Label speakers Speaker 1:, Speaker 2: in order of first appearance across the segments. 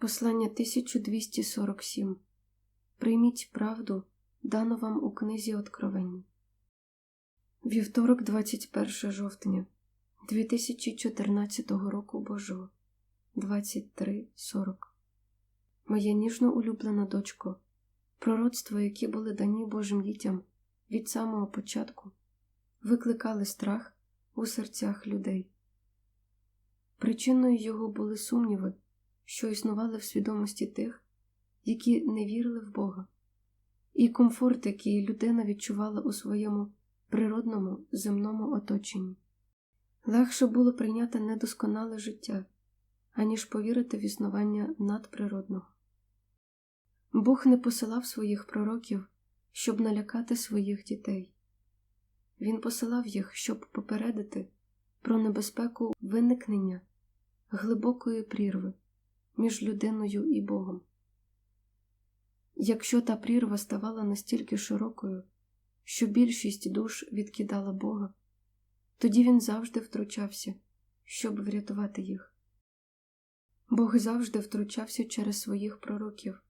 Speaker 1: Послання 1247 Прийміть правду, дану вам у книзі Откровення. Вівторок, 21 жовтня 2014 року Божого 23.40 Моя ніжно улюблена дочко, пророцтва, які були дані Божим дітям від самого початку, викликали страх у серцях людей. Причиною його були сумніви, що існували в свідомості тих, які не вірили в Бога, і комфорт, який людина відчувала у своєму природному земному оточенні. Легше було прийняти недосконале життя, аніж повірити в існування надприродного. Бог не посилав своїх пророків, щоб налякати своїх дітей. Він посилав їх, щоб попередити про небезпеку виникнення глибокої прірви між людиною і Богом. Якщо та прірва ставала настільки широкою, що більшість душ відкидала Бога, тоді він завжди втручався, щоб врятувати їх. Бог завжди втручався через своїх пророків,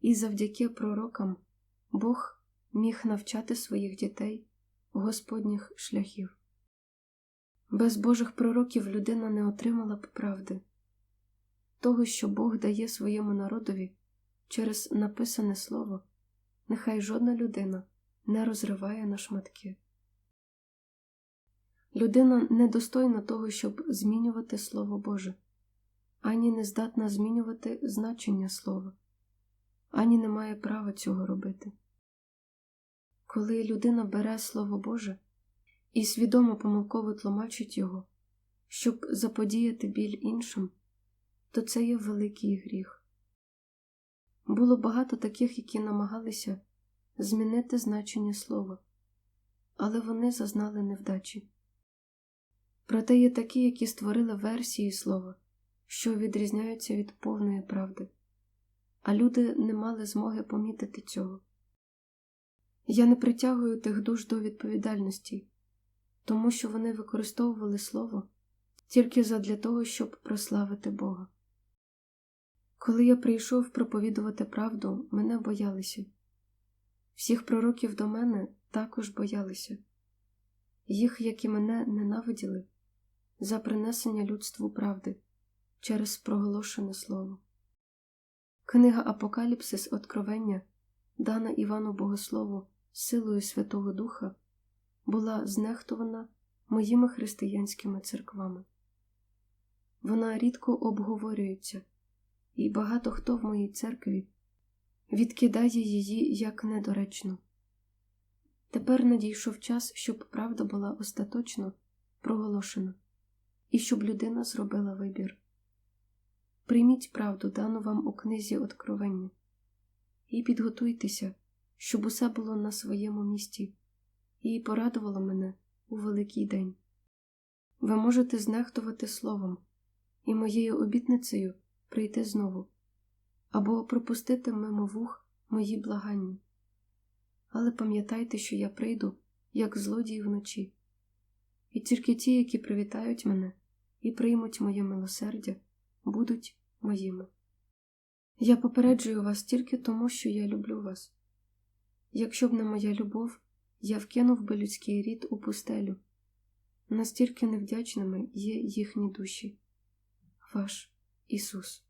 Speaker 1: і завдяки пророкам Бог міг навчати своїх дітей Господніх шляхів. Без Божих пророків людина не отримала б правди, того, що Бог дає своєму народові через написане слово, нехай жодна людина не розриває на шматки. Людина недостойна того, щоб змінювати Слово Боже, ані не здатна змінювати значення слова, ані не має права цього робити. Коли людина бере Слово Боже і свідомо помилково тлумачить його, щоб заподіяти біль іншим, то це є великий гріх. Було багато таких, які намагалися змінити значення слова, але вони зазнали невдачі. Проте є такі, які створили версії слова, що відрізняються від повної правди, а люди не мали змоги помітити цього. Я не притягую тих душ до відповідальності, тому що вони використовували слово тільки задля того, щоб прославити Бога. Коли я прийшов проповідувати правду, мене боялися. Всіх пророків до мене також боялися, їх, як і мене, ненавиділи за принесення людству правди через проголошене слово. Книга Апокаліпсис Откровення, дана Івану Богослову силою Святого Духа, була знехтувана моїми християнськими церквами. Вона рідко обговорюється, і багато хто в моїй церкві відкидає її як недоречну. Тепер надійшов час, щоб правда була остаточно проголошена, і щоб людина зробила вибір. Прийміть правду, дану вам у книзі Откровення, і підготуйтеся, щоб усе було на своєму місці, і порадувало мене у великий день. Ви можете знехтувати словом і моєю обітницею прийти знову або пропустити мимо вух мої благання. Але пам'ятайте, що я прийду, як злодій вночі, і тільки ті, які привітають мене і приймуть моє милосердя, будуть моїми. Я попереджую вас тільки тому, що я люблю вас. Якщо б не моя любов, я вкинув би людський рід у пустелю. Настільки невдячними є їхні душі. Ваш Isus.